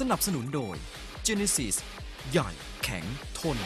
สนับสนุนโดย Genesis ใหญ่แข็งทน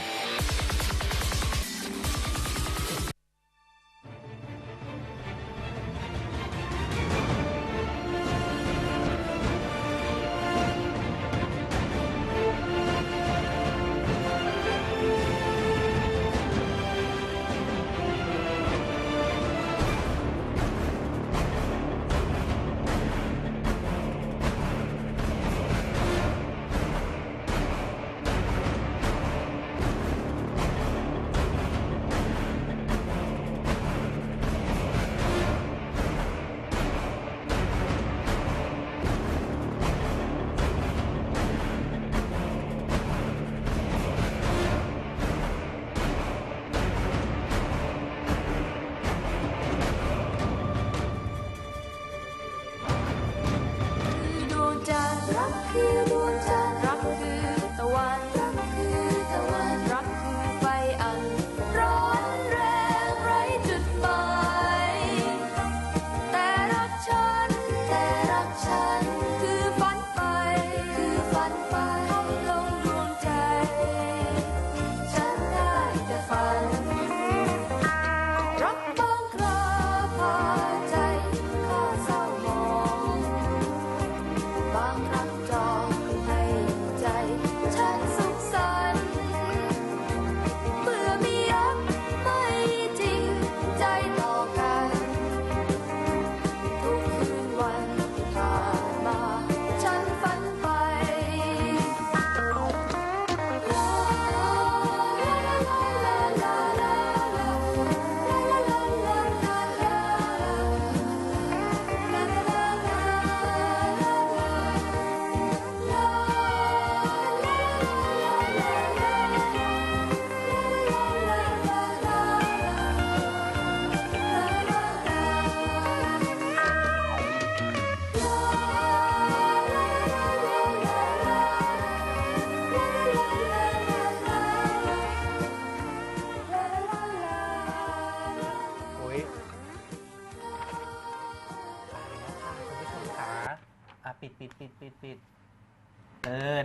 ตือน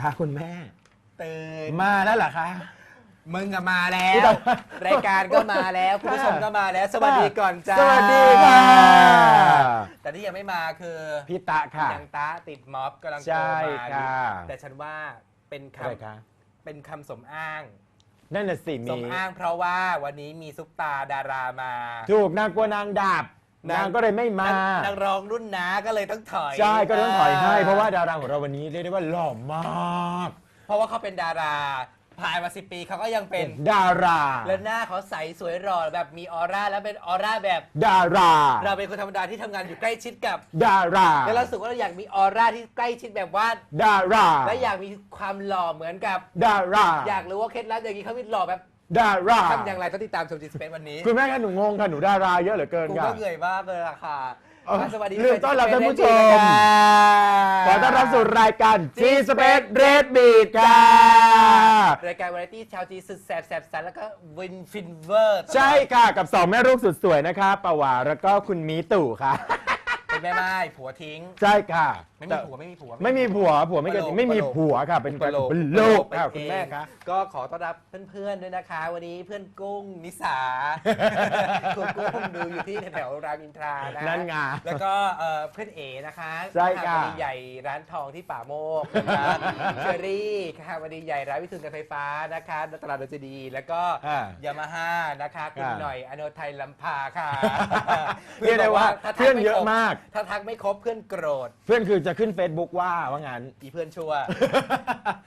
ค่ะคุณแม่เตือนมาแล้วเหรอคะ มึงก็มาแล้อุ๊วยตายรายการก็มาแล้วคุณผู้ชมก็มาแล้ว สวัสดีก่อนจ้าสวัสดีค่ะ แต่ที่ยังไม่มาคือพี่ตะค่ะยังตาติดม็อบกำลังโทรใช่มาค่ะ แต่ฉันว่าเป็นคอะไรคะำเป็นคำสมอ้าง นั่นน่ะสิสมีมอ้างเพราะว่าวันนี้มีซุปตาดารามา ถูกนางกลัวนางดับ นางนางก็เลยไม่มานักนักร้องรุ่นน้าก็เลยต้องถอยใช่ก็ต้องถอยให้ เพราะว่าดาราของเราวันนี้เรียกได้ว่าหล่อมาก เพราะว่าเขาเป็นดาราผ่านมาสิปีเขาก็ยังเป็นดารา แล้วหน้าเขาใสสวยหล่อแบบมีออร่าแล้วเป็นออร่าแบบดารา เราเป็นคนธรรมดาที่ทำงานอยู่ใกล้ชิดกับ ดาราแล้วเรารู้สึกว่าเราอยากมีออร่าที่ใกล้ชิดแบบว่าดารา และอยากมีความหล่อเหมือนกับ ดารา อยากรู้ว่าเคล็ดลับอย่างนี้เขามีหล่อแบบ ดาราทำอย่างไรต้องติดตามชมจีสเปนวันนี้คุณแม่คะหนูงงค่ะหนูดาราเยอะเหลือเกินกูค่ะก็เหนื่อยมากเลยล่ะค่ะเออสวัสดีลืมต้อนรับท่านผู้ชมค่ะขอต้อนรับสู่รายการ G Space Red Beat ค่ะ รายการวาไรตี้ชาวจีสุดแสบแสบสันแล้วก็วินฟินเวอร์ใช่ค่ะกับสองแม่ลูกสุดสวยนะคะปาวาแล้วก็คุณมีตู่ค่ะ เป็นเป็นแม่ไม้ผัวทิ้ง ใช่ค่ะ ไม่มีแต่ผัวไม่มีผัว ไม่มีผัวผัวไม่เกิดปะโลกไม่มีปะโลกผัวค่ะเป็นปะโลกเป็นโลกปะค่ะโลกคุณแม่เองคะก็ขอต้อนรับเพื่อนๆด้วยนะคะ วันนี้เพื่อนกุ้งนิสาคุณกุ้งดูอยู่ที่แถวๆรามอินทรานะนั่นไงแล้วก็เอ่อเพื่อนเอนะคะใช่ค่ะวันนี้ใหญ่ร้านทองที่ป่าโมกนะคะเชอรี่ค่ะวันนี้ใหญ่ร้านวิทุนการไฟฟ้านะคะตลาดดนตรีแล้วก็อ่ายามาฮ่านะคะคุณอ่าหน่อยอโนไทยลำพาค่ะเรียกได้ว่าถ้ทัเพื่อนเยอะไครบมาก ถ้าทักไม่ครบเพื่อนโกรธเพื่อนคือจะขึ้น Facebook ว่าว่างั้น อีเพื่อนชั่ว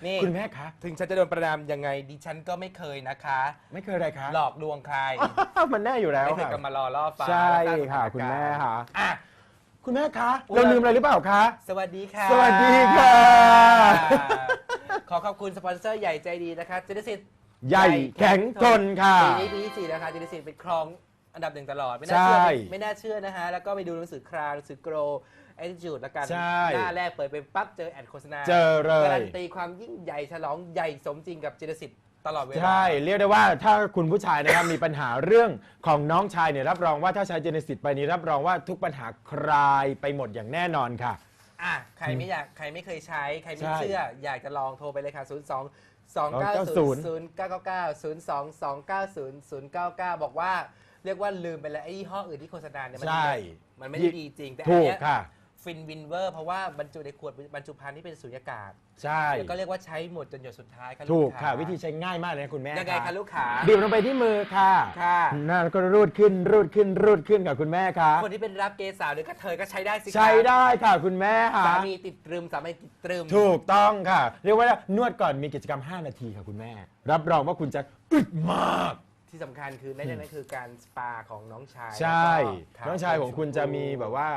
นี่ คุณแม่คะถึงฉันจะโดนประนามยังไงดิฉันก็ไม่เคยนะคะ ไม่เคยอะไรคะ หลอกลวงใคร มันแน่อยู่แล้วไม่เคยค่ะกำมารอล่อฟ้าใช่แล้วสร้างสถานค่ะการณ์คุณแม่ค่ะ อะ คุณแม่คะอุ๊ย เราลืมอะไรหรือเปล่าคะ สวัสดีค่ะ สวัสดีค่ะ ขอขอบคุณสปอนเซอร์ใหญ่ใจดีนะคะเจนิสิตใหญ่แข็งทนค่ะ ปีนี้ปีที่สี่นะคะเจนิสิตเป็นครอง อันดับหนึ่งตลอด ไม่น่าใช่เชื่อไม่น่าเชื่อนะฮะ แล้วก็ไปดูหนังสือคราวหนังสือโกรแอ t จูดแล้วกัน ใช่หน้าแรกเปิดไปปั๊บเจอแอดโฆษณาเจอเลการัยนตีความยิ่งใหญ่ฉลองใหญ่สมจริงกับเจนิสิตตลอดเวลา ใช่ เรียกได้ว่าถ้าคุณผู้ชายนะครับ มีปัญหาเรื่องของน้องชายเนี่ยรับรองว่าถ้าใช้เจเนซิตไปนี้รับรองว่าทุกปัญหาคลายไปหมดอย่างแน่นอนค่ะ อะใครไม่อยากใครไม่เคยใช้ ใครไม่ใช่เชื่อ อยากจะลองโทรไปเลยค่ะ 0 2 2 9 0 0 9 9 9 0 2 2 9 0 0 9 9 บอกว่า เรียกว่าลืมไปแล้วไอ้ยี่ห้ออื่นที่โฆษณาเนี่ยมัใช่ มันไม่ได้ดีจริง แต่อันถูกเนี้ยค่ะ ฟินวินเวอร์ เพราะว่าบรรจุในขวดบรรจุภัณฑ์ที่เป็นสุญญากาศใช่ แล้วก็เรียกว่าใช้หมดจนหยดสุดท้ายค่ะถูกลูค่ะาวิธีใช้ง่ายมากเลยนะคุณแม่ยังไงคะลูกขาบีบลงไปที่มือค่ะค่ะ นั่นก็รูดขึ้นรูดขึ้นรูดขึ้นกับคุณแม่ค่ะ คนที่เป็นรับเกสาวหรือกระเทยก็ใช้ได้สิคะใช้ได้ค่ะคุณแม่ค่ะ สามีติดตรึมสามีติดตรึม ถูกต้องค่ะ เรียกว่านวดก่อนมีกิจกรรม 5 นาทีค่ะคุณแม่ รับรองว่าคุณจะอึดมาก ที่สำคัญคือนั่นนั่นคือการสปาของน้องชายใช่ แล้วก็ขวน้องชายของคุณจะมีแบบว่า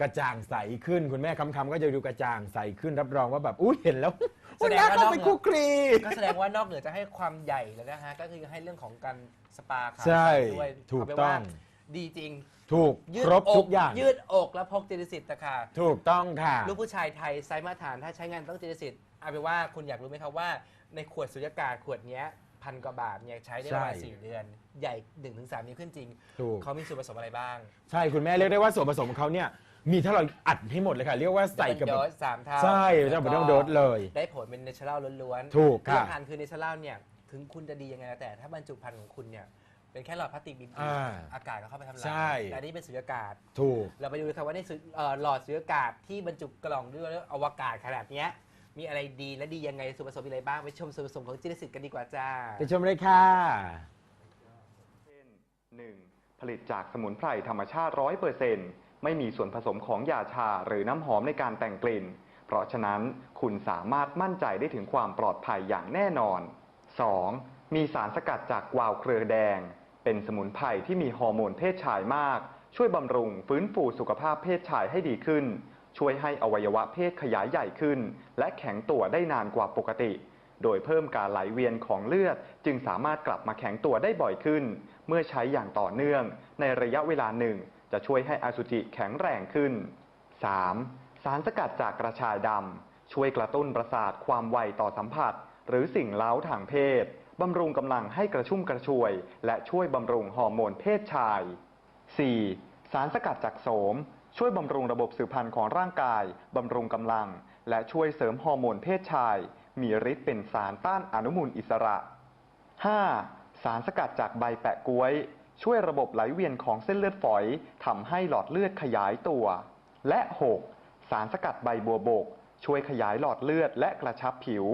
กระจ่างใสขึ้น คุณแม่คำๆก็จะดูกระจ่างใสขึ้นรับรองว่าแบบอุ้ยเห็นแล้วแสดงน่าว่าเข้าน้องไปคุกคลีก็แสดงว่านอกเหนือจะให้ความใหญ่แล้วนะฮะ ก็คือให้เรื่องของการสปาขาใช่ด้วยถูกเาเป็นต้ว่าอง ดีจริงถูกยืดครบอกทุกอย่าง ยืดอกแล้วพกเจนิสิตนะคะถูกต้องค่ะ ลูกผู้ชายไทยไซส์มาตรฐานถ้าใช้งานต้องเจนิสิตเอาเป็นว่าคุณอยากรู้ไหมครับว่าในขวดสุญญากาศขวดเนี้ย พันกว่าบาทเนี่ยใช้ได้ประมาณใช่ สี่เดือน ใหญ่1นถึงสนิ้วขึ้นจริง ถูก เขามีส่วนผสมอะไรบ้างใช่คุณแม่เรียกได้ว่าส่วนผสมของเขาเนี่ย มีถ้าเราอัดให้หมดเลยค่ะ เรียกว่าใส่กับโดแบบสสามเท่าใช่จะเป็นต้องโดสเลยได้ผลเป็นเนเชอรัลล้วนๆถูกที่ค่ะสำคัญคือเนเชอรัลเนี่ยถึงคุณจะดียังไงแล้วแต่ถ้าบรรจุภัณฑ์ของคุณเนี่ยเป็นแค่หลอดพลาสติกบินอ่าอากาศก็เข้าไปทำลายใช่ แต่อันนี่เป็นสุญญากาศ ถูก เราไปดูกันว่าในสุญเอ่อหลอดสุญญากาศที่บรรจุกล่องด้วยอวกาศขนาดเนี้ย มีอะไรดีและดียังไงส่วนผสมมีอะไรบ้างไปชมส่วนผสมของจินสิตกันดีกว่าจ้า ไปชมเลยค่ะ เช่น 1. ผลิตจากสมุนไพรธรรมชาติ 100%ไม่มีส่วนผสมของยาชาหรือน้ำหอมในการแต่งกลิ่น เพราะฉะนั้นคุณสามารถมั่นใจได้ถึงความปลอดภัยอย่างแน่นอน 2. มีสารสกัดจากกวาวเครือแดง เป็นสมุนไพรที่มีฮอร์โมนเพศชายมาก ช่วยบำรุงฟื้นฟูสุขภาพเพศชายให้ดีขึ้น ช่วยให้อวัยวะเพศขยายใหญ่ขึ้น และแข็งตัวได้นานกว่าปกติ โดยเพิ่มการไหลเวียนของเลือด จึงสามารถกลับมาแข็งตัวได้บ่อยขึ้น เมื่อใช้อย่างต่อเนื่อง ในระยะเวลาหนึ่ง จะช่วยให้อสุจิแข็งแรงขึ้น 3. สารสกัดจากกระชายดำช่วยกระตุ้นประสาทความไวต่อสัมผัส หรือสิ่งเล้าทางเพศบำรุงกำลังให้กระชุ่มกระชวย และช่วยบำรุงฮอร์โมนเพศชาย 4. สารสกัดจากโสม ช่วยบำรุงระบบสืบพันธุ์ของร่างกาย บำรุงกำลัง และช่วยเสริมฮอร์โมนเพศชาย มีฤทธิ์เป็นสารต้านอนุมูลอิสระ 5. สารสกัดจากใบแปะก๊วย ช่วยระบบไหลเวียนของเส้นเลือดฝอยทำให้หลอดเลือดขยายตัว และ 6. สารสกัดใบบัวบก ช่วยขยายหลอดเลือดและกระชับผิว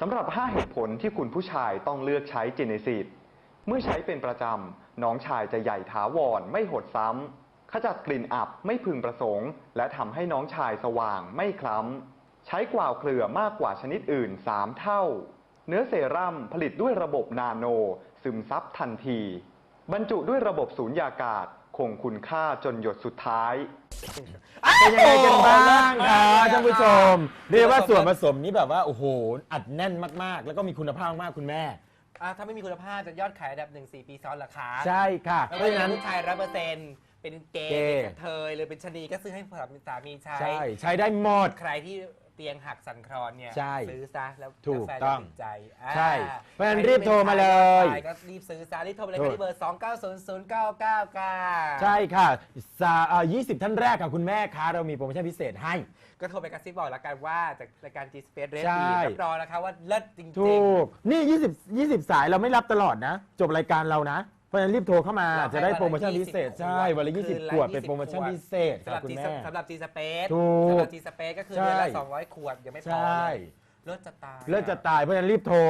สำหรับ 5 เหตุผลที่คุณผู้ชายต้องเลือกใช้เจเนซิตเมื่อใช้เป็นประจำน้องชายจะใหญ่ถาวรไม่หดซ้ำ ขจัดกลิ่นอับไม่พึงประสงค์ และทำให้น้องชายสว่างไม่คล้ำ ใช้กวาวเครือมากกว่าชนิดอื่น 3 เท่า เนื้อเซรั่มผลิตด้วยระบบนาโน ซึมซับทันที บรรจุด้วยระบบสูญญากาศ คงคุณค่าจนหยดสุดท้าย เป็นยังไงกันบ้างคะโอ้โหท่านผู้ชม เรียกว่าส่วนผสมนี้แบบว่าโอ้โหอัดแน่นมากๆ แล้วก็มีคุณภาพมากๆคุณแม่ อะถ้าไม่มีคุณภาพจะยอดขายอันดับหนึ่งสี่ปีซ้อนเหรอคะใช่ค่ะแล้วเพก็ราะฉะนั้นั้นน ผู้ชายร้อยเปอร์เซ็นต์ เป็นเกย์เกย์ เป็นกระเทยหรือเป็นชะนีก็ซื้อให้สามีใช้ ใช่ใช้ได้หมด ใครที่เตียงหักสั่นคลอนเนี่ย ใช่ซื้อซะแล้วถูกแฟนต้องจะติดใจอ่ใช่เพราะฉะนั้นใครีบโทรมาเลย ใครก็รีบซื้อซะรีบโทรมาเลยถูค่ะกที่เบอร์ 2 9 0 0 9 9 9 ใช่ค่ะสาเอ่อ20 ท่านแรกค่ะคุณแม่คะเรามีโปรโมชั่นพิเศษให้ ก็โทรไปกระซิบบอกแล้วกันว่าจากรายการ G Space Red ใช่ Beat รับรองนะคะว่าเลิศจริงๆถูก นี่ 20 20 สายเราไม่รับตลอดนะ จบรายการเรานะ เพราะฉะนั้นรีบโทรเข้ามาเราให้จะได้โปรโมชั่นวันละพิเศษ 20ใช่ วันละคืน20ละขวด เป็น20โปรโมชั่นขวด พิเศษสำหค่ะรับคุณ G แม่ สำหรับ G Space ถูกสำหรับ G Space ก็คือใช่ เดือนละ200 ขวดยังไม่พอใช่เลิศจะตายเลิกจะตายเพราะฉะนั้นรีบโทร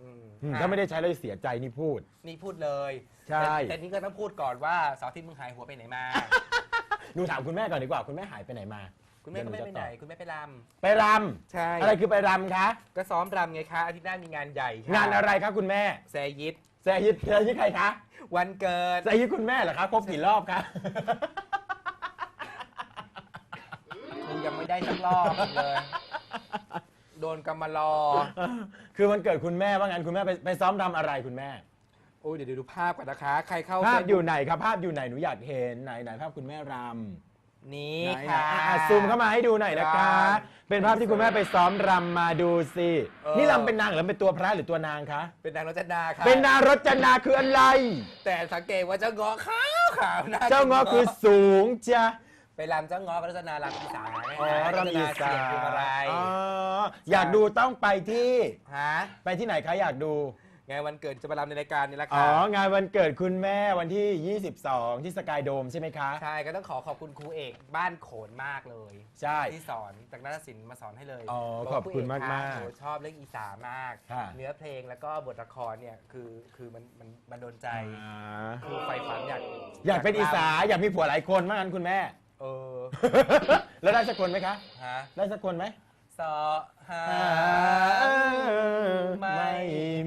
อืมอืมอะถ้าไม่ได้ใช้เราจะเสียใจนี่พูด นี่พูดเลยใช่ แต่แต่นี่ก็ต้องพูดก่อนว่าเสาร์อาที่มึงหายหัวไปไหนมา หนูถามคุณแม่ก่อนดีกว่าคุณแม่หายไปไหนมาคุณแม่ก็ไม่เดี๋ยวไปนูไหนจะตอบคุณแม่ไปรไปรำใช่ำอะไรคือไปรำคะก็ซ้อมรำไงคะอาทิตย์หน้ามีงานใหญ่ค่งานอะไรคะคุณแม่ แซยิด แซยิดแซยิดใครคะวันเกิด แซยิดคุณแม่เหรอคะครบกี่รอบคะมึงยังไม่ได้สักรอบเลย โดนกำมารอคือวันเกิดคุณแม่ว่างั้นคุณแม่ไปไปซ้อมรำอะไรคุณแม่ โอ้ยเดี๋ยวดูภาพก่อนนะคะ ใครเข้า ภาพ Facebook อยู่ไหนครับภาพอยู่ไหนหนูอยากเห็นไหนไหนภาพคุณแม่รำ นี้ไหนค่ะ อะอะซูมเข้ามาให้ดูหน่อยนะคะครับเป็นภาพที่คุณแม่ไปซ้อมรำมาดูสิ เออ นี่รำเป็นนางหรือเป็นตัวพระหรือตัวนางคะ เป็นนางรจนาค่ะเป็นนางรจนาคืออะไร แต่สังเกตว่าเจ้าเงอขาวขาวน่เจ้าง้อคือสูงจ้ะไปรำเจ้าเงอกับรจนาลำอีสานอ๋อรำอีสาเสียงพวงมาลัยอ๋ออยากดูต้องไปที่ ฮะ ไปที่ไหนคะอยากดู ไงวันเกิดจะมารำในรายการนี่แหละอ๋ค่ะองานวันเกิดคุณแม่วันที่ 22 ที่สกายโดมใช่ไหมคะ ใช่ก็ต้องขอขอบคุณครูเอกบ้านโขนมากเลย ใช่ ที่สอนจากนาฏศิลป์มาสอนให้เลยอ๋อว่าขอบคุณเมากๆหนูชอบเรื่องอีสานมาก ค่ะ เนื้อเพลงแล้วก็บทละครเนี่ยคือคือมันมันมันโดนใจ อ่าคือไฟฝันอยากอยากเป็นอีสาอยากมีผัวหลายคนมากงั้นคุณแม่ เออ แล้วได้สักคนไหมคะ ฮะ ได้สักคนไหม สอหาไม่ไม่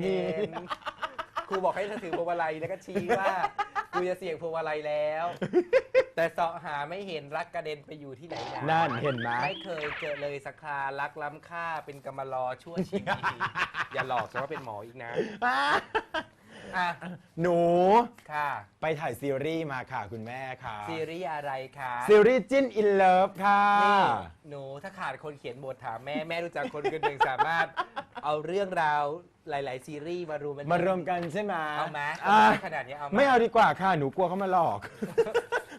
มีมี ครูบอกให้เธอถือพวงมาลัยแล้วก็ชี้ว่ากูจะเสี่ยงพวงมาลัยแล้ว แต่เสาะหาไม่เห็นรักกระเด็นไปอยู่ที่ไหนนะนั่นเห็นไหมไม่เคยเจอเลยสักครารักล้ำค่าเป็นกำมารอชั่วชีวิตอย่าหลอกฉันว่าเป็นหมออีกนะ อะหนูค่ะ ไปถ่ายซีรีส์มาค่ะคุณแม่ค่ะ ซีรีส์อะไรคะซีรีส์จิ้นอินเลิฟค่ะ นี่หนูถ้าขาดคนเขียนบทถามแม่แม่รู้จักคนคนหนึ่งสามารถ เอาเรื่องราวหลาย ๆ ซีรีส์มารวมนมารวมกันใช่ไหมเอาไหมอะเอาไหมขนาดนี้เอาไหมไม่เอาดีกว่าค่ะหนูกลัวเขามาหลอก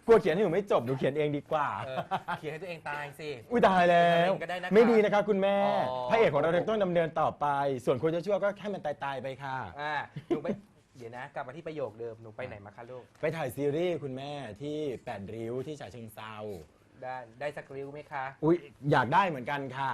กลัวเขียนให้หนูไม่จบหนูเขียนเองดีกว่า เออเขียนให้ตัวเองตายสิ อุ้ยตายแล้วเขียนเองก็ได้นะคะไม่ดีนะคะคุณแม่ อ๋อ พระเอกของเรายังต้องดำเนินต่อไป ส่วนคนจะชั่วก็ให้มันตายๆไปค่ะ อ่าหนูไป เดี๋ยวนะ กลับมาที่ประโยคเดิมหนูไปไหนมาคะลูกไปถ่ายซีรีส์คุณแม่ที่แปดริ้วที่ฉะเชิงเซาได้ได้สักริ้วไหมคะ อุ้ยอยากได้เหมือนกันค่ะ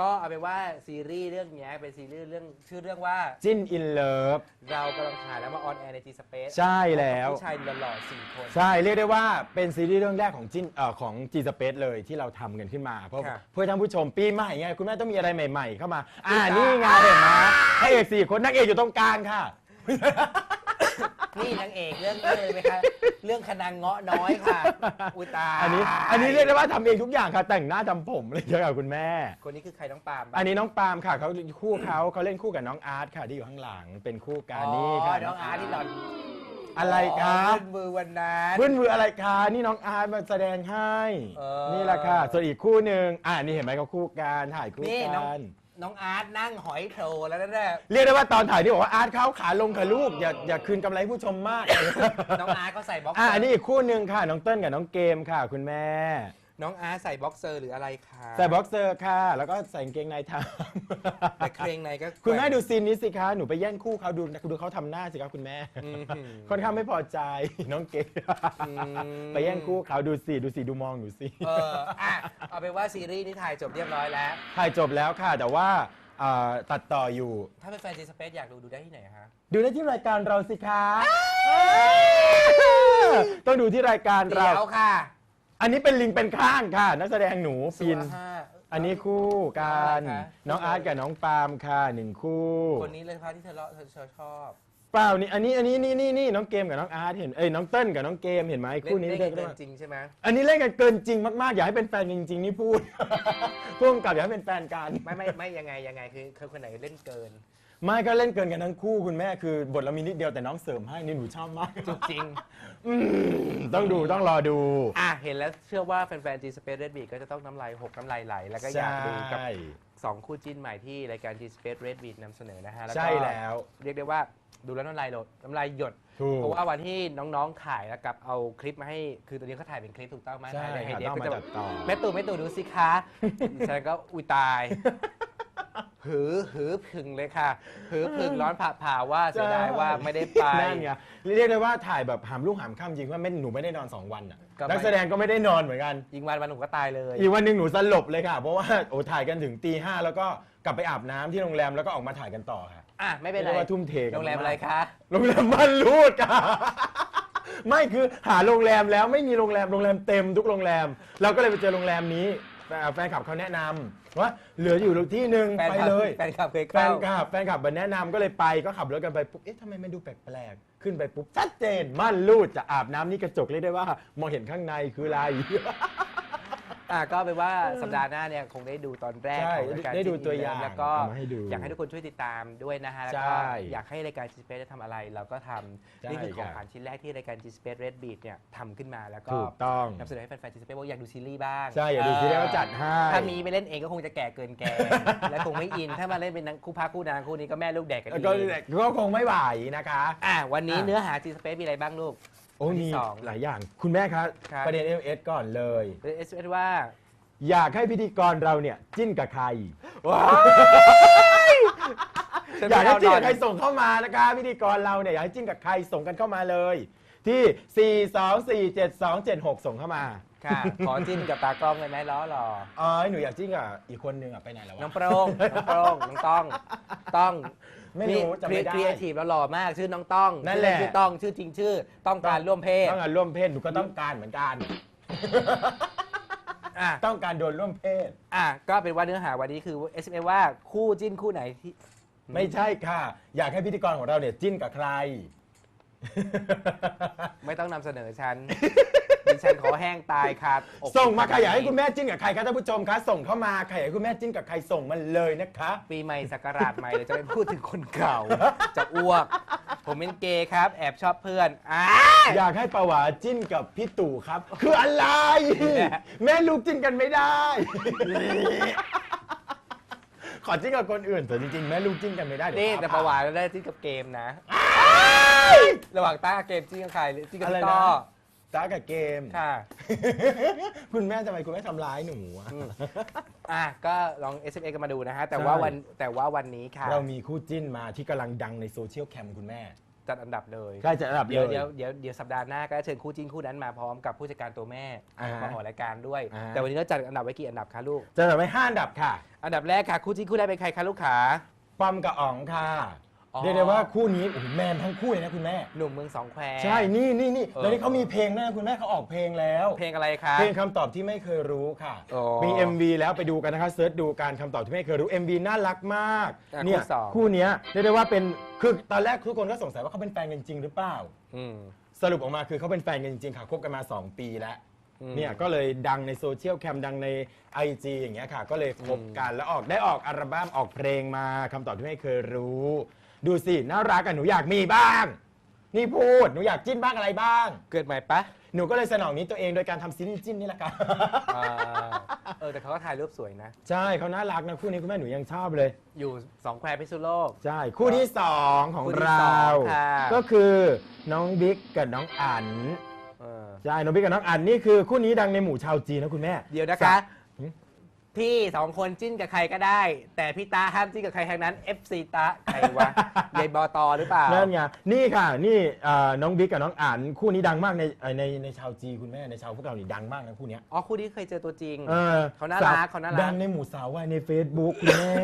ก็เอาเป็นว่าซีรีส์เรื่องเนี้ยเป็นซีรีส์เรื่องชื่อเรื่องว่า จิ้นอินเลิฟ เรากำลังถ่ายแล้วมาออนแอร์ใน G Space ใช่แล้ว ผู้ชายหล่อๆสี่คน ใช่ เรียกได้ว่าเป็นซีรีส์เรื่องแรกของจินเอ่อของจีสเปซเลยที่เราทำกันขึ้นมาเพราะค่ะ เพื่อท่านผู้ชมปีใหม่ไง คุณแม่ต้องมีอะไรใหม่ ๆ เข้ามา อ่านี่ไงเห็นไหมพระเอกสี่คนนักเอกอยู่ตรงกลางค่ะ นี่นางเอกเรื่องนี้เลยไหมคะเรื่องคณางเงาะน้อยค่ะ อุยตายอันนี้อันนี้เรียกได้ว่าทำเองทุกอย่างค่ะ แต่งหน้าทำผมเลยเยอะค่ะคุณแม่ คนนี้คือใครน้องปาล์มปะ อันนี้น้องปาล์มค่ะเขาคู่เขาเขาเล่นคู่กับน้องอาร์ตค่ะที่อยู่ข้างหลังเป็นคู่กันนี่ค่ะอ๋อน้องอาร์ตที่หล่อนอะไรคอ๋รัอบขึ้นมือวันนั้น เพื่อนมืออะไรคะนี่น้องอาร์ตมาแสดงให้ เออ นี่แหละค่ะ ส่วนอีกคู่หนึ่งอ่านี่เห็นไหมเขาคู่กันถ่ายคู่นี่น้องกัน น้องอาร์ตนั่งหอยโผล่แล้วนั่นแหละเรียกได้ว่าตอนถ่ายที่บอกว่าอาร์ตเขาขาลงค่ะลูกอย่าอย่าคืนกำไรให้ผู้ชมมากน้องอาร์ตเขาใส่บ็อกเซอ่าออันร์นี้อีกคู่หนึ่งค่ะ น้องเติ้ลกับน้องเกมค่ะ คุณแม่ น้องอาร์ตใส่บ็อกเซอร์หรืออะไรคะใส่บ็อกเซอร์ค่ะ แล้วก็ใส่กางเกงในทแต่เครงในก็ำ คุณแม่ดูซีนนี้สิคะ หนูไปแย่งคู่เขาดูดูเขาทำหน้าสิคะคุณแม่ อื้อหือค่อนข้างไม่พอใจ น้องเกมอืมไปแย่งคู่เขาดูสิดูสิดูมองหนูสิ เอออะเอาเป็นว่าซีรีส์นี้ถ่ายจบเรียบร้อยแล้ว ถ่ายจบแล้วค่ะ แต่ว่าอ่าตัดต่ออยู่ ถ้าเป็นแฟนจีสเปซอยากดูดูได้ที่ไหนคะ ดูได้ที่รายการเราสิคะ ต้องดูที่รายการเรา เดี๋ยวค่ะ อันนี้เป็นลิงเป็นข้างค่ะ นักแสดงหนูปีนสุวห้า อันนี้คู่กัน อะไรคะ น้องอาร์ตกับน้องปาล์มค่ะหนึ่งคู่คนนี้เลยพาที่เธอเลาะเธอชอบเปล่านี่อันนี้อันนี้นี่นี่นี่น้องเกมกับน้องอาร์ตเห็นเอ้ยน้องเติ้ลกับน้องเกมเห็นไหมเล่คู่นนี้เล่นเล่นเกิกันนจริงใช่ไหมอันนี้เล่นกันเกินจริงมากๆ อยากให้เป็นแฟนกันจริงๆนี่พูด พ่วงกับอยากให้เป็นแฟนกัน ไม่ไม่ไม่ยังไงยังไงคือคือคนไหนเล่นเกิน ไม่ก็เล่นเกินกันทั้งคู่คุณแม่คือบทเรามีนิดเดียวแต่น้องเสริมให้นี่หนูชอบมาก จริง อืมต้องดูต้องรอดู อะ เห็นแล้วเชื่อว่าแฟนๆ G Space Red Beat ก็จะต้องน้ำลายหกน้ำลายไหล แล้วก็อยากดูกับ ใช่ 2 คู่จิ้นใหม่ที่รายการ G Space Red Beat นำเสนอนะฮะใช่แล้ว เรียกได้ว่าดูแล้วน้ำลายหลดน้ำลายหยด ถูกเพราะว่าวันที่น้องๆถ่ายแล้วกับเอาคลิปมาให้ คือตัวนี้เขาถ่ายเป็นคลิปถูกต้องไหมใช่ถ่ายในไฮค่ะเดฟต้องก็มาจะตัดต่อ แม่ตู่แม่ตู่ดูสิคะฉันก็อุยตาย หือหือพึงเลยค่ะ หือพึงร้อนผ่าผ่าว่าเสียดายว่าไม่ได้ไป นั่นไงเรียกได้ว่าถ่ายแบบหามลูกหามข้ามจริงว่าไม่หนูไม่ได้นอน 2 วันอะก็ไม่ นักแสดงก็ไม่ได้นอนเหมือนกัน ยิงวันวันหนุ่มก็ตายเลย อีกวันหนึ่งหนูสลบเลยค่ะ เพราะว่าโอ้ถ่ายกันถึงตีห้าแล้วก็กลับไปอาบน้ำที่โรงแรมแล้วก็ออกมาถ่ายกันต่อค่ะ อะ ไม่เป็นไรเรียกว่าทุ่มเทกันโรงแรมมาก อะไรคะ โรงแรมม่านรูดค่ะ ไม่คือหาโรงแรมแล้วไม่มีโรงแรมโรงแรมเต็มทุกโรงแรม เราก็เลยไปเจอโรงแรมนี้ แฟนแฟนคลับเขาแนะนำว่าเหลืออยู่ที่หนึ่งแฟนไปคลับเลย แฟนคลับเคยแฟเข้า นคลับแฟนคลับมาแนะนำก็เลยไปก็ขับรถกันไปปุ๊บเอ๊ะทำไมมันดูแปลกๆ ขึ้นไปปุ๊บชัดเจนม่านรูดจะอาบน้ำนี่กระจกเรียกได้ว่า มองเห็นข้างในคืออะไร อะก็เป็นว่าสัปดาห์หน้าเนี่ยคงได้ดูตอนแรกใช่ของรายการได้ดูที่ตัวอย่างแล้วก็เอามาให้ดูอยากให้ทุกคนช่วยติดตามด้วยนะฮะ แล้วใช่ก็อยากให้รายการ G Space ได้ทำอะไร เราก็ทใช่ำนี่คือของครับขวัญชิ้นแรกที่รายการ G Space Red Beat เนี่ยทำขึ้นมาแล้วก็ถูกต้อง นำเสนอให้แฟนๆ G Space ว่าอยากดูซีรีส์บ้างใช่อย่าดูซีรีส์เขาจัดให้ถ้ามีไปเล่นเองก็คงจะแก่เกินแก่ และคงไม่อิน ถ้ามาเล่นเป็นคู่พระคู่นางคู่นี้ก็แม่ลูกแดกกันแล้วดีก็ก็คงไม่ไหวนะคะ อะวันนี้อะเนื้อหา G Space มีอะไรบ้างลูก โอ้วันที่มีสอง หลายอย่าง คุณแม่ครับ ครับ ประเด็นเอสก่อนเลย เอสเอว่า อยากให้พิธีกรเราเนี่ย จิ้นกับใคร ฉันอยากให้ไม่จิ้นเนกับใครส่งเข้ามานะคะพิธีกรเราเนี่ยอยากให้จิ้นกับใครส่งกันเข้ามาเลย ที่ 4 2 4 7 2 7 6 ส่งเข้ามาค่ะ ขอจิ้นกับตากล้องเลยไหมล้อหล่ออ๋อหนูอยากจิ้นกับอีกคนนึงอะไปไหนแล้วน้องวะโปร่งน้องโปร่งน้องต้อง ต้อง ไม่รู้จำไม่ได้ ครีเอทีฟแล้วหล่อมากชื่อน้องต้องนั่นแหละ ชื่อต้องชื่อจริงชื่อ ต้องการร่วมเพศต้องการร่วมเพศหนูก็ต้องการเหมือนกัน อะต้องการโดนร่วมเพศ อะก็เป็นว่าเนื้อหาวันนี้คือ s อ a ว่าคู่จิ้นคู่ไหนที่ ไม่ใช่ค่ะ อยากให้พิธีกรของเราเนี่ยจิ้นกับใคร ไม่ต้องนำเสนอฉัน ดิฉันขอแห้งตายขาดอกส่งมาค่ะอยากให้คุณแม่จิ้นกับใครคะท่านผู้ชมคะส่งเข้ามาใครอยากให้คุณแม่จิ้นกับใครส่งมาเลยนะคะ ปีใหม่สักราชใหม่เราจะไม่พูดถึงคนเก่า จะอ้วก ผมเป็นเกย์ครับ แอบชอบเพื่อนอ่าอยากให้ประวาจิ้นกับพี่ตู่ครับ คืออะไร แม่ลูกจิ้นกันไม่ได้ ขอจิ้นกับคนอื่นแต่จริงๆแม่ลูกจิ้นกันไม่ได้เดี๋ยวนี่ฟ้แต่ผ่ประวัติเราได้จิ้นกับเกมนะ ระหว่างต้ากับเกมจิ้นกับใครหรือจิ้นกับอะไรพี่นะ ต้อ จ้ากับเกม ค่ะ คุณแม่ทำไมคุณแม่ทำร้ายหนูอะอืมอะก็ลอง s อกันมาดูนะฮะ แต่ว่าใช่ วันแต่ว่าวันนี้ค่ะ เรามีคู่จิ้นมาที่กำลังดังในโซเชียลแคมคุณแม่ จัดอันดับเลยใช่จะระดับเลเดี๋ยวย เดี๋ยวเดี๋ยวเดี๋ยวสัปดาห์หน้าก็เชิญคู่จิ้นคู่นั้นมาพร้อมกับผู้จัดการตัวแม่อ่าฮะมาออกรายการด้วย อ่าฮะแต่วันนี้เราจัดอันดับไว้กี่อันดับคะลูก จะระดับไปห้าอันดับค่ะ อันดับแรกค่ะคู่จิ้นคู่แรกเป็นใครคะลูกขา ปอมกับอ๋องค่ะ อ๋อ เรียกได้ว่าคู่นี้โอ้โหแมนทั้งคู่เลยนะคุณแม่ หนุ่มเมืองสองแคว ใช่นี่นี่นี่เออ แล้วนี่เขามีเพลงด้วยนะคุณแม่เขาออกเพลงแล้ว เพลงอะไรคะเพลงคำตอบที่ไม่เคยรู้ค่ะ อ๋อมี MV แล้วไปดูกันนะคะเซิร์ชดูการคำตอบที่ไม่เคยรู้ MV น่ารักมากอะเนี่ยคู่สอง คู่เนี้ยเรียกได้ว่าเป็นคือตอนแรกทุกคนก็สงสัยว่าเขาเป็นแฟนกันจริงหรือเปล่า อืม สรุปออกมาคือเขาเป็นแฟนกันจริงๆค่ะคบกันมา 2 ปีแล้วอืมเนี่ยก็เลยดังในโซเชียลแคมดังใน IG อย่างเงี้ยค่ะ ก็เลยคบกันแล้วออกได้ออกอัลบั้มออกเพลงมาคำตอบที่ไม่เคยรู้ ดูสิน่ารักกันหนูอยากมีบ้าง นี่พูดหนูอยากจิ้นบ้างอะไรบ้าง เกิดใหม่ปะหนูก็เลยสนองนี้ตัวเองโดยการทำซีรีส์จิ้นนี่แหละค่ะ อ่าเออแต่เขาก็ถ่ายรูปสวยนะ ใช่เขาน่ารักนะคู่นี้คุณแม่หนูยังชอบเลย อยู่สองแควพิษณุโลก ใช่คู่ที่สองของคู่ที่เรา สองค่ะ ก็คือน้องบิ๊กกับน้องอันเออ ใช่น้องบิ๊กกับน้องอันนี่คือคู่นี้ดังในหมู่ชาวจีนนะคุณแม่เดี๋ยวนะคะหืม พี่สองคนจิ้นกับใครก็ได้ แต่พี่ตาห้ามจิ้นกับใครทั้งนั้น FC ตาใครวะ ยายบอตอหรือเปล่า นั่นไงนี่ค่ะ นี่เอ่อน้องบิ๊กกับน้องอันคู่นี้ดังมากในเอ่อในในชาวจีนคุณแม่ในชาวพวกเรานี่ดังมากนะคู่เนี้ยอ๋อคู่นี้เคยเจอตัวจริงเออเขาน่ารักสวเขาน่ารักดังในหมู่สาววายใน Facebook คุณแม่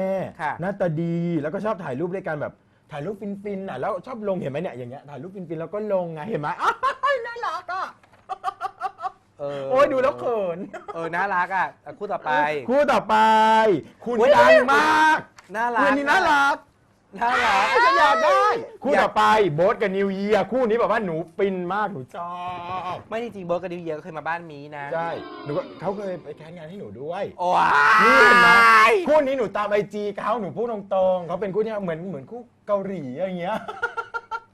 ค่ะ หน้าตาดีแล้วก็ชอบถ่ายรูปด้วยกันแบบถ่ายรูปฟินๆอะแล้วชอบลงเห็นไหมเนี่ยอย่างเงี้ยถ่ายรูปฟินๆแล้วก็ลงไงเห็นไหมอ้าวน่ารักอะ เออโอ้ยดูแล้วเขิน เออน่ารักอะอะคู่ต่อไปคู่ต่อไป คุณอุ๊ย ดังมากน่ารักคุณนี่น่ารักน่ารัก ฉันอยากได้ คู่ต่อไปโบ๊ทกับนิวเยียร์คู่นี้แบบว่าหนูปินมากหนูชอบไม่จริงๆโบ๊ทกับดิวเยียร์ก็เคยมาบ้านมีนะใช่หนูก็เขาเคยไปแคสงานให้หนูด้วย โอ้นี่เห็นไหมยคู่นี้หนูตามไอจีเขาหนูพูดตรงๆเขาเป็นคู่ที่เหมือนเหมือนคู่เกาหลีอย่างเงี้ย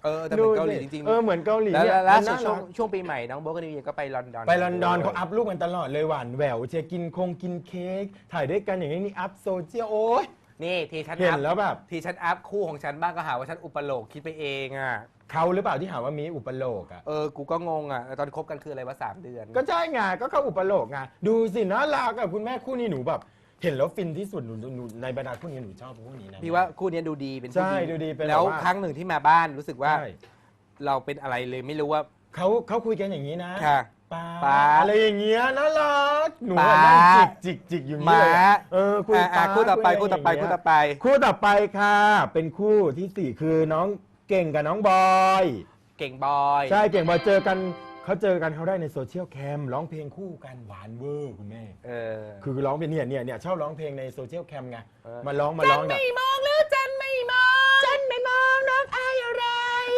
เออแต่เป็นเกาหลีจดูสิริงเออเหมือนเกาหลีแล้วเนี่ยแล้วล่าสุดน่าช่วงรักช่วงปีใหม่น้องโบ๊ทกับดิวเยียร์ก็ไปลอนดอนไปลอนดอนเขาอัพรูปกันตลอดเลยหวานแหววเชียร์กินคงกินเค้กถ่ายด้วยกันอย่างนี้นี่อัพโซเชียลโอ้ยนี่ทีฉันเห็นอัพแล้วแบบ ทีฉันอัพคู่ของฉันบ้างก็หาว่าฉันอุปโลกคิดไปเองอะเขาหรือเปล่าที่หาว่ามีอุปโลกอะ เออกูก็งงอะแล้วตอนคบกันคืออะไรวะสามเดือน ก็ใช่ไงก็เขาอุปโลกไงดูสิน่ารักกับคุณแม่คู่นี้หนูแบบ เห็นแล้วฟินที่สุดหนูหนูในบรรดาคู่นี้หนูชอบคู่นี้นะ พี่ว่าคู่เนี้ยดูดีเป็นใช่ผู้ดูดีเป็นแล้วแบบว่า ครั้งหนึ่งที่มาบ้านรู้สึกว่า ใช่เราเป็นอะไรเลยไม่รู้ว่าเขาเขาคุยกันอย่างนี้นะค่ะป้าป๊าอะไรอย่างเงี้ยน่ารักหนูอะป๊านั่งจิกจิกจิกอยู่นี่เลยม้าอะเออคุยอะอะป๊าคู่ต่อไปยะรคู่ต่อไปย่างคู่เงี้ยต่อไป คู่ต่อไปค่ะ เป็นคู่ที่สี่คือน้องเก่งกับน้องบอย เก่งบอย ใช่เก่งบอยเจอกัน เขาเจอกันเขาได้ในโซเชียลแคมร้องเพลงคู่กันหวานเวอร์คุณแม่ เออ คือร้องเพลงเนี่ยเนี่ยเนี่ยชอบร้องเพลงในโซเชียลแคมไงเออมาร้องมาร้องแบบมองหรือจันไม่มองจันไม่มองน้องอายอะไร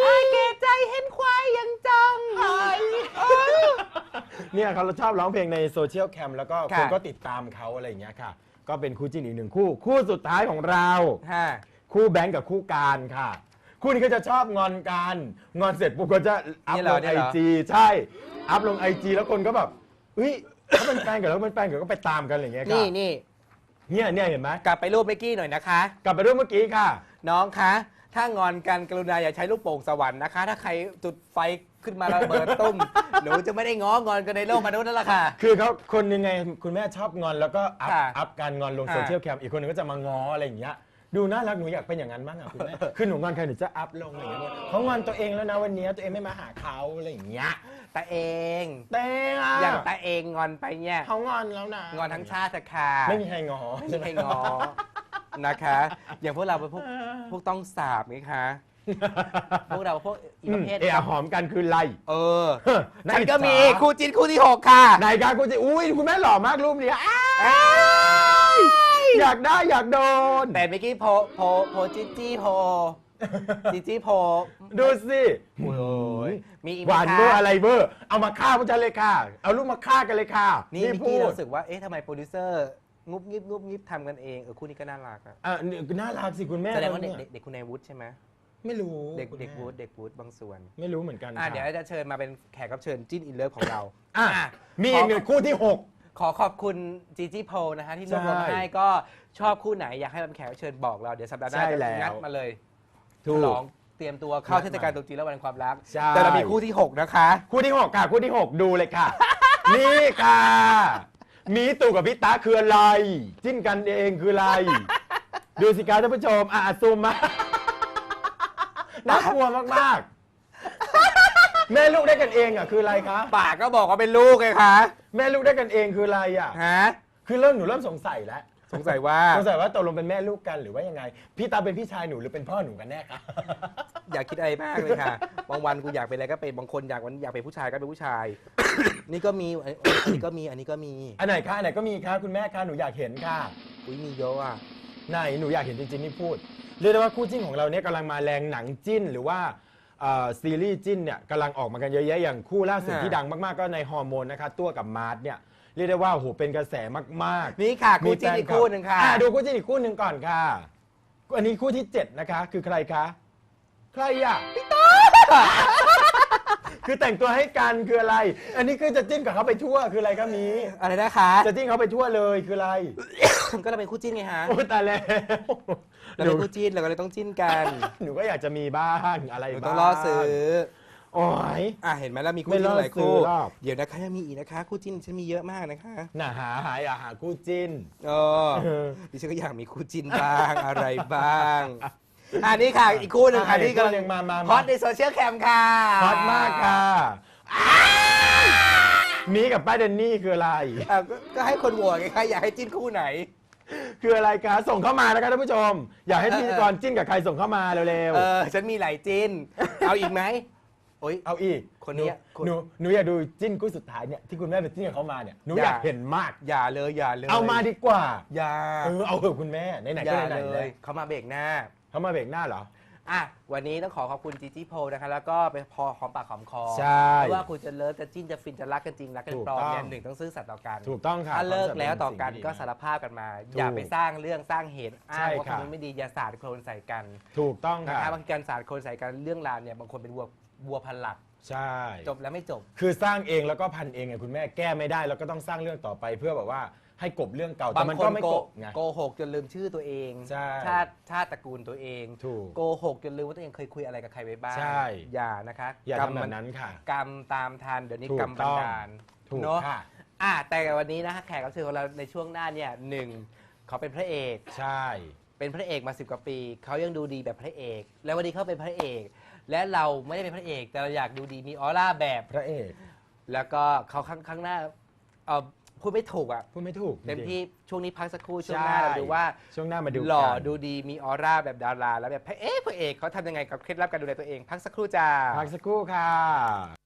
อายเกใจเห็นควายยังจังหายเนี่ยเขาชอบร้องเพลงในโซเชียลแคมแล้วก็คค่ะนก็ติดตามเขาอะไรอย่างเงี้ยค่ะ ก็เป็นคู่จิ้นอีกหนึ่งคู่ คู่สุดท้ายของเราฮะคู่แบงก์กับคู่การค่ะ คู่นี้ก็จะชอบงอนกัน งอนเสร็จปุ๊บก็จะอัพนี่เหลรองเนี่ไอยเหรอ จีใช่ อัพลงไอจีแล้วคนก็แบบเฮ้ยเขาเป็นแฟนกันแล้วเป็นแฟนกันก็ไปตามกันอะไรอย่างเงี้ยค่ะนี่นี่เนี่ยเนี่ยเห็นไหมกลับไปรูปเมกกี้หน่อยนะคะ กลับไปด้วยเมื่อกี้ค่ะ น้องคะ ถ้างอนกันกรุณาอย่าใช้ลูกโป่งสวรรค์นะคะ ถ้าใครจุดไฟขึ้นมาระเบิดตุ้ม หนูจะไม่ได้ง้องอนกันในโลกมนุษย์นั่นแหละค่ะ คือเขาคนยังไงคุณแม่ชอบงอนแล้วก็อัพค่ะอัพการงอนลงค่ะโซเชียลแคมอีกคนหนึงก็จะมาง้ออะไรอย่างเงี้ย ดูน่ารักหนูอยากเป็นอย่างนั้นบ้างอะคุณแม่คือหนูงอนใครหนูจะอัพลงอะไรอย่างเงี้ยเขางอนตัวเองแล้วนะวันนี้ตัวเองไม่มาหาเขาอะไรอย่างเงี้ยตาเองเต้อะอย่างตาเองงอนไปเนี่ยเขางอนแล้วนะงอนทั้งชาติอะค่ะไม่มีใครงอไม่มีใครงอนะคะ อย่างพวกเราเป็นพวกพวกต้องสาบไงคะพวกเราพวกอีอืปมระเภทเอะหอมกันคือไรเออเฮ้อฉันก็มีาอิจฉาคู่จิ้นคู่ที่หกค่ะไหนกันกูจะอุ้ยคุณแม่หล่อมากรูปนี้ อ้ายอยากได้อยากโดน แต่เมื่อกี้โพโพโพจิจี้โพจิจี้โพดูสิโอ้ยมีอีกหวานไหมเวอร์คะอะไรเวอร์ เอามาฆ่าพวกฉันเลยค่ะ เอาลูกมาฆ่ากันเลยค่ะนี่เมื่อพูกี้ดเรารู้สึกว่าเอ๊ะทำไมโปรดิวเซอร์งุบงิบงุบงิบทำกันเองเออคู่นี้ก็น่ารักอะอะนี่น่ารักสิคุณแม่แสดงว่าเด็กนี่ยเด็กเด็กคุณนายวุฒิใช่ไหมไม่รู้เด็กคุณเด็กแม่วูดเด็กวูดบางส่วนไม่รู้เหมือนกันอะค่ะเดี๋ยวจะเชิญมาเป็นแขกรับเชิญจิ้นอินเลิฟของเรา อะอะมีอีกหนึ่งคู่ที่หก ขอขอบคุณจีจีโพนะฮะที่รวบรวมใช่ให้ก็ชอบคู่ไหนอยากให้เป็นแขกรับเชิญบอกเราเดี๋ยวสัปดาห์หน้าใช่จะแล้วงัดมาเลยถูฉกลองเตรียมตัวเข้างัดมาเทศกาลตรุษจีนและวันแห่งความรัก ใช่ แต่เรามีคู่ที่ 6 นะคะ คู่ที่หกค่ะ คู่ที่หกดูเลยค่ะ นี่ค่ะ มีตู่กับพี่ตาคืออะไร จิ้นกันเองคืออะไร ดูสิครับท่านผู้ชม อะซูมมา น่ากลัวมาก ๆ แม่ลูกได้กันเองอะคืออะไรคะปากก็บอกว่าเป็นลูกไงคะแม่ลูกได้กันเองคืออะไรอะ ฮะ คือเริ่มหนูเริ่มสงสัยแล้วสงสัยว่าสงสัยว่าตกลงเป็นแม่ลูกกันหรือว่ายังไง พี่ตาเป็นพี่ชายหนูหรือเป็นพ่อหนูกันแน่คะอย่าคิดอะไรมากเลยค่ะ บางวันกูอยากเป็นอะไรก็เป็นบางคนอยากวันอยากเป็นผู้ชายก็เป็นผู้ชาย นี่ก็มีอันอันนี้ก็มีอันนี้ก็มีอันไหนคะอันไหนก็มีค่ะคุณแม่ค่ะหนูอยากเห็นค่ะ อุ้ยมีเยอะอะ ไหนหนูอยากเห็นจริงๆนี่พูด เรียกได้ว่าคู่จิ้นของเราเนี่ยกำลังมาแรงหนังจิ้นหรือว่า เอ่อซีรีส์จิ้นเนี่ยกำลังออกมากันเยอะแยะอย่างคู่ล่าสุดฮะที่ดังมากๆก็ในฮอร์โมนนะคะตัวกับมาร์ทเนี่ยเรียกได้ว่าโอ้โหเป็นกระแสมากๆนี่ค่ะคู่จิ้นมีอีกแฟลับคู่หนึ่งค่ะ อ่ดูคู่จิ้นอีกคู่หนึ่งก่อนค่ะ อันนี้คู่ที่7นะคะ คือใครคะ ใครอะพี่ต้คือแต่งตัวให้กันคืออะไร อันนี้คือจะจิ้นกับเขาไปทั่วคืออะไรครับมี อะไรนะคะ จะจิ้นเขาไปทั่วเลยคืออะไร ก็เราเป็นคู่จิ้นไงฮะโอ้ตายแล้วเราหนูเป็นคู่จิ้นเราก็เลยต้องจิ้นกันหนูก็อยากจะมีบ้างอะไรหนูบ้างต้องล่อซื้อ โอ้ย อะเห็นไหมเรามีคู่ไม่จิ้ล่นอหลายคู่ซื้อหรอก เดี๋ยวนะคะยังมีอีกนะคะ คู่จิ้นฉันมีเยอะมากนะคะน่าหาหายอะหาคู่จิ้น เออเออ ดิฉันก็อยากมีคู่จิ้นบ้างอะไรบ้างอันนี้ค่ะอีกคู่หนึ่งค่ะอะที่กำลัอีกคู่หนึ่งงมามาฮอตในโซเชียลแคมค่ะฮอตมากค่ะ มีกับป้าเดนนี่คืออะไร อะก็ก็ให้คนโหวตไงคะอยากให้จิ้นคู่ไหน คืออะไรคะส่งเข้ามานะครับท่านผู้ชม อยากให้พิธีกรจิ้นกับใครส่งเข้ามาเร็วเออ ฉันมีหลายจิ้น เอาอีกไหมโอ๊ยๆ เอาอีกคนเนี้ยหนูหนูหนูอยากดูจิ้นคู่สุดท้ายเนี่ยที่คุณแม่ไปจิ้นกับเขามาเนี่ยหนูอยากอย่าเห็นมาก อย่าเลยอย่าเลยเอามาดีกว่าอย่าเออเอาเถอะคุณแม่ไหนๆอก็ย่าไหนๆเลเลยยเขามาเบรกหน้า เขามาเบรกหน้าเหรอ อะวันนี้ต้องขอขอบคุณจีจี้โพลนะคะแล้วก็ไปพอหอมปากหอมคอใช่ไม่ว่าคุณจะเลิฟจะจิ้นจะฟินจะรักกันจริงรักกันถูกปลอมต้อง เนี่ยหนึ่งต้องซื่อสัตย์ต่อกันถูกต้องค่ะถ้าเลิกความสัมพันธ์แล้วต่อกันเป็นสิ่งที่ก็ดีสารภาพกันมาถูกอย่าไปสร้างเรื่องสร้างเหตุอ้างใช่ว่าค่ะคนนั้นไม่ดีอย่าสาดโคลนใส่กันถูกต้องนะค่ะคะบางทีการสาดโคลนใส่กันเรื่องราวเนี่ยบางคนเป็นวัววัวพันหลัก ใช่ จบแล้วไม่จบ คือสร้างเองแล้วก็พันเองไงคุณแม่แก้ไม่ได้แล้วก็ต้องสร้างเรื่องต่อไปเพื่อแบบว่า ให้กบเรื่องเก่าแต่บางมันคก็นไม่โกกบไง โกหกจนลืมชื่อตัวเองใช่ชาติชาติตระกูลตัวเองถูกโกหกจนลืมว่าตัวเองเคยคุยอะไรกับใครไว้บ้างใช่ อย่านะคะอย่ากรรมทำแบมับนั้นค่ะ กรรมตามทันเดี๋ยวนี้ถูกกรรมบันดาลถูกเนาะค่ะ อะแต่วันนี้นะคะแขกรับเชิญของเราในช่วงหน้าเนี่ยหนึ่งเขาเป็นพระเอก ใช่ เป็นพระเอกมาสิบกว่าปีเขายังดูดีแบบพระเอก แล้ววันนี้เขาเป็นพระเอก และเราไม่ได้เป็นพระเอก แต่เราอยากดูดีมีออร่าแบบ พระเอก แล้วก็เขาข้างข้างหน้าเออ พูดไม่ถูกอะพูดไม่ถูกเต็มจริงๆที่ช่วงนี้พักสักครู่ช่วงหน้าใช่เราดูว่าช่วงหน้ามาดูหล่อกันดูดีมีออร่าแบบดาราแล้วแบบพระเอกพระเอกเขาทำยังไงกับเคล็ดลับการดูแลตัวเองพักสักครู่จ้าพักสักครู่ค่ะ